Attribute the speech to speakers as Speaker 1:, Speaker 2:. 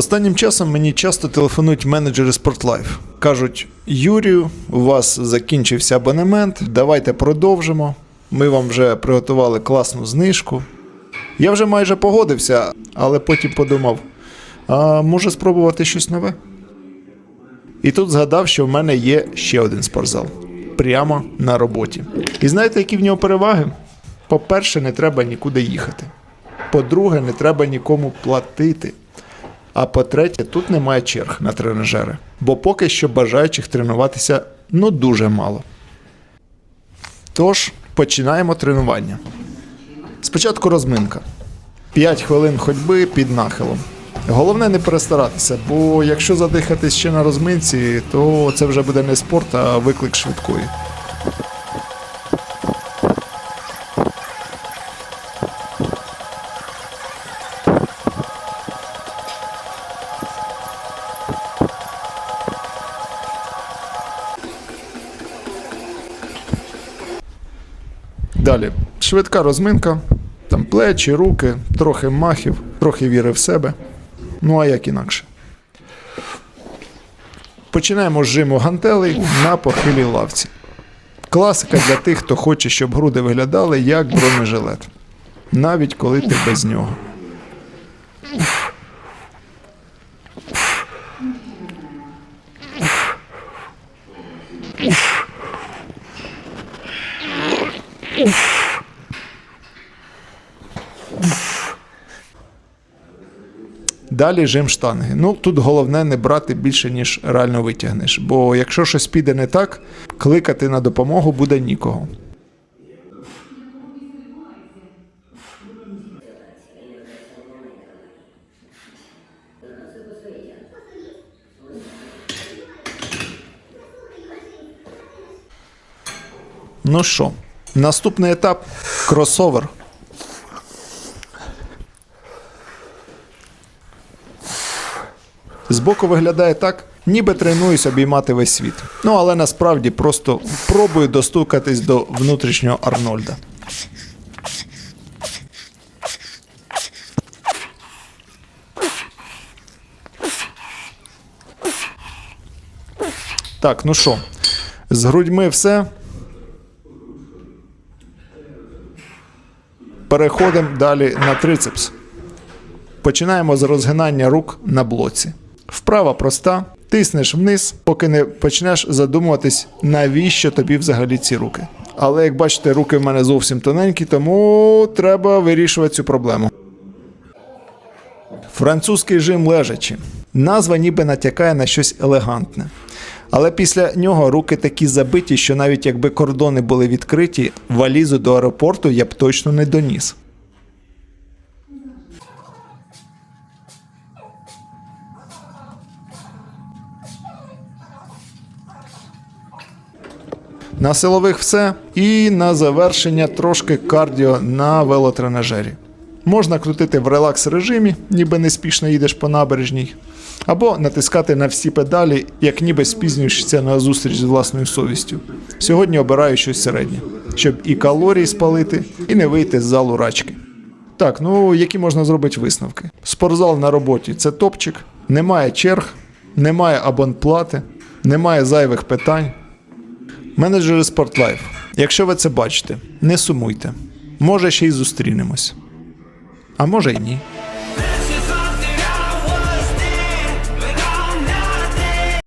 Speaker 1: Останнім часом мені часто телефонують менеджери SportLife. Кажуть: Юрію, у вас закінчився абонемент, давайте продовжимо. Ми вам вже приготували класну знижку. Я вже майже погодився, але потім подумав: а може спробувати щось нове? І тут згадав, що в мене є ще один спортзал прямо на роботі. І знаєте, які в нього переваги? По-перше, не треба нікуди їхати. По-друге, не треба нікому платити. А по-третє, тут немає черг на тренажери, бо поки що бажаючих тренуватися ну дуже мало. Тож, починаємо тренування. Спочатку розминка. 5 хвилин ходьби під нахилом. Головне не перестаратися, бо якщо задихатись ще на розминці, то це вже буде не спорт, а виклик швидкої. Далі швидка розминка, там плечі, руки, трохи махів, трохи віри в себе. Ну а як інакше. Починаємо з жиму гантелей на похилій лавці. Класика для тих, хто хоче, щоб груди виглядали як бронежилет. Навіть коли ти без нього. Далі жим штанги. Ну тут головне не брати більше, ніж реально витягнеш. Бо якщо щось піде не так, кликати на допомогу буде нікого. Ну що, наступний етап кросовер. Збоку виглядає так, ніби тренуюсь обіймати весь світ. Ну але насправді просто пробую достукатись до внутрішнього Арнольда. Так, ну що, з грудьми все. Переходимо далі на трицепс. Починаємо з розгинання рук на блоці. Вправа проста. Тиснеш вниз, поки не почнеш задумуватись, навіщо тобі взагалі ці руки. Але як бачите, руки в мене зовсім тоненькі, тому треба вирішувати цю проблему. Французький жим лежачи. Назва ніби натякає на щось елегантне. Але після нього руки такі забиті, що навіть якби кордони були відкриті, валізу до аеропорту я б точно не доніс. На силових все. І на завершення трошки кардіо на велотренажері. Можна крутити в релакс режимі, ніби неспішно їдеш по набережній, або натискати на всі педалі, як ніби спізнюєшся на зустріч з власною совістю. Сьогодні обираю щось середнє, щоб і калорії спалити, і не вийти з залу рачки. Так, ну які можна зробити висновки? Спортзал на роботі це топчик, немає черг, немає абонплати, немає зайвих питань. Менеджери SportLife, якщо ви це бачите, не сумуйте. Може ще й зустрінемось. А може й ні.